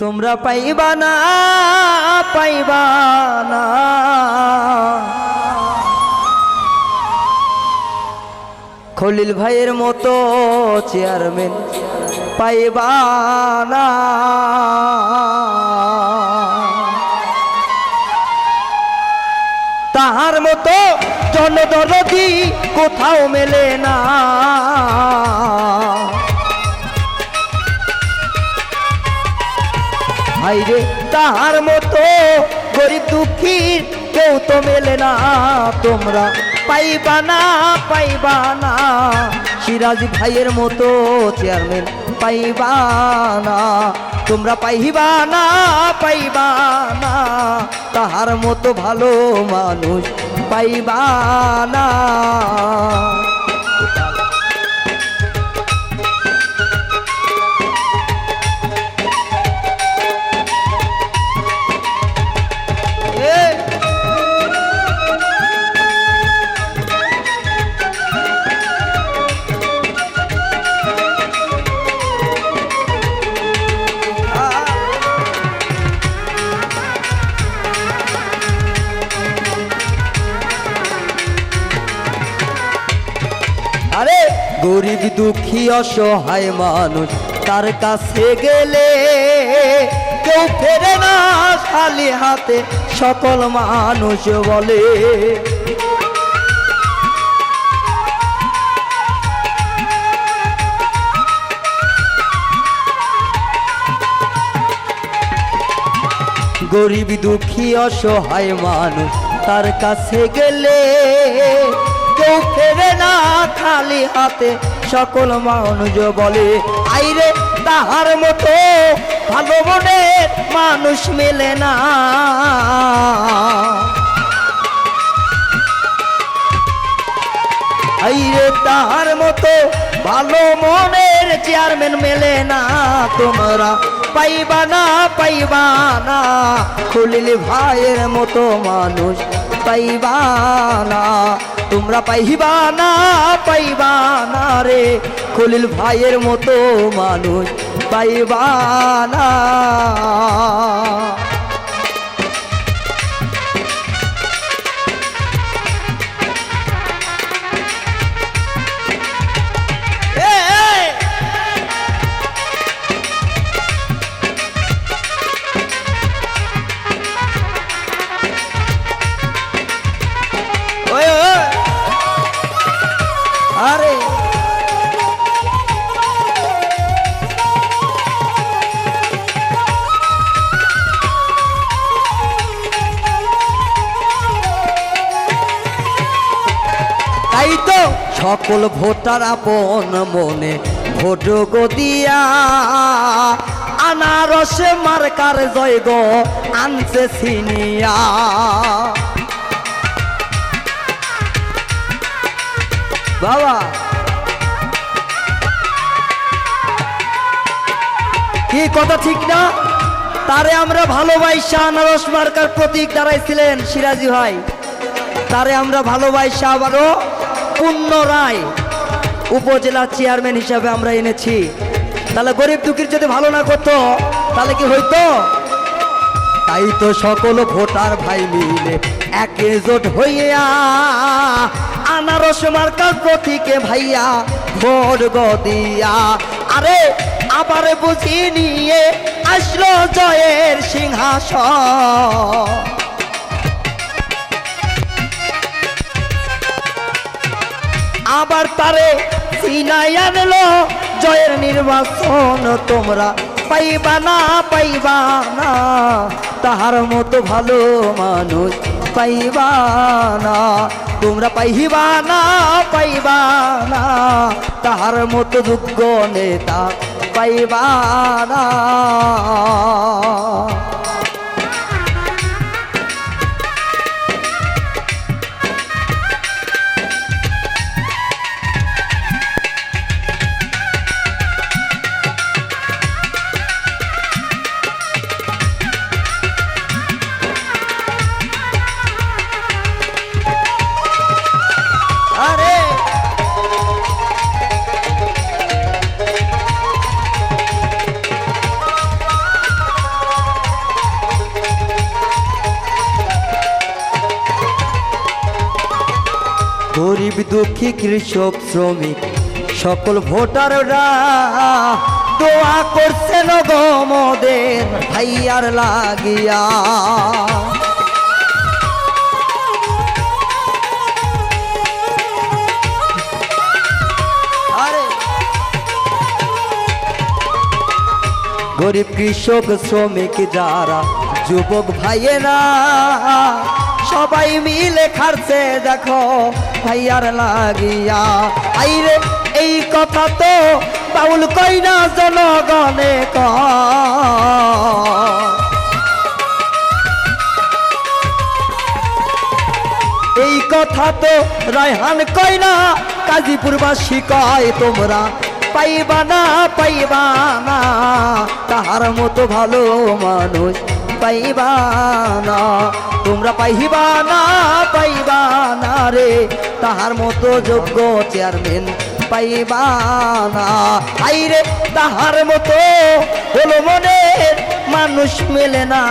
তোমরা পাইবা না পাইবা না। খলিল ভাইয়ের মতো চেয়ারম্যান পাইবা না। তাহার মতো জনদরদি কোথাও মেলে না। হাইরে তাহার মতো গরিব দুঃখীর কেউ তো মেলে না তোমরা। পাইবা না পাইবা না, সিরাজ ভাইয়ের মতো চেয়ারম্যান পাইবা না। তোমরা পাইবা না পাইবা না, তাহার মতো ভালো মানুষ পাইবা না। গরিব দুঃখী অসহায় মানুষ, তার কাছে গেলে কেউ ফেরে না খালি হাতে সকল মানুষ বলে। গরিব দুঃখী অসহায় মানুষ, তার কাছে গেলে কেউ ফেরে না খালি হাতে সকল মানুষ বলে, আইরে তাহার মতো ভালো মনের মানুষ মেলে না। আইরে তাহার মতো ভালো মনের চেয়ারম্যান মেলে না তোমরা, পাইবা না পাইবা না। খুলিল ভাইয়ের মতো মানুষ পাইবা না তোমরা পাইবা পাইবানা পাইবা না রে। খলিল ভাইয়ের মতো মানুষ পাইবা সকল ভোটার আপন মনে ভোট গো দিয়া। আনারসে মার্কার জয় গো আনছে সিনিয়া। বাবা। কি কথা ঠিক না? তারে আমরা ভালোবাসা আনারস মার্কার প্রতীক দাঁড়াইছিলেন সিরাজি ভাই। তারে আমরা ভালোবাসা আবারও পুনরায় উপজেলা চেয়ারম্যান হিসাবে আমরা এনেছি। তাহলে গরিব দুঃখীর যদি ভালো না করতো, তাহলে কি হইতো? তাই তো সকল ভোটার ভাই মিলে একজোট হইয়া আনারস মার্কার প্রতীকে ভাইয়া ভোট গদিয়া আরে, আবার বুঝি নিয়ে আসলো জয়ের সিংহাসন। আবার তারে সিনাই আনলো। জয়ের নির্বাচন তোমরা পাইবা না পাইবা না। তাহার মতো ভালো মানুষ পাইবা না। তোমরা পাইবা না পাইবা না। তাহার মতো যোগ্য নেতা পাইবা না। গরিব দুঃখী কৃষক, শ্রমিক, সকল ভোটাররা দোয়া করছে নগমদের ভাইয়ার লাগিয়া। গরিব কৃষক, শ্রমিক যারা, যুবক ভাইয়েরা, সবাই মিলে খাচ্ছে দেখো ভাইয়ার লাগিয়া। আইরে, এই কথা তো বাউল কই না জনগণে কয়। এই কথা তো রায়হান কয় না কাজীপুরবাসী কয়, তোমরা পাইবা না পাইবা না, তাহার মতো ভালো মানুষ পাইবা না তোমরা পাইবা না পাইবা না রে। তাহার মতো যোগ্য চেয়ারম্যান পাইবা না আইরে, তাহার মতো হলো মনের মানুষ মেলে না।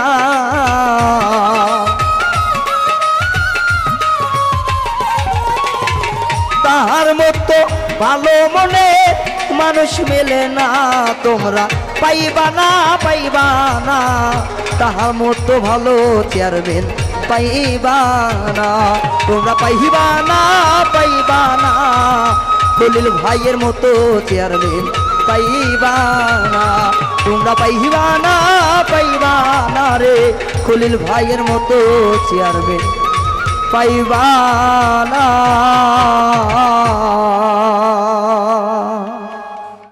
তাহার মতো ভালো মনে মানুষ মেলে না। তোমরা পাইবা না পাইবা না তাহার মতো ভালো চেয়ারম্যান পাইবা না। তোমরা পাইবা না পাইবা না। খলিল ভাইয়ের মতো চেয়ারম্যান পাইবা না। তোমরা পাইবা না পাইবা না রে। খলিল ভাইয়ের মতো চেয়ারম্যান পাইবা না।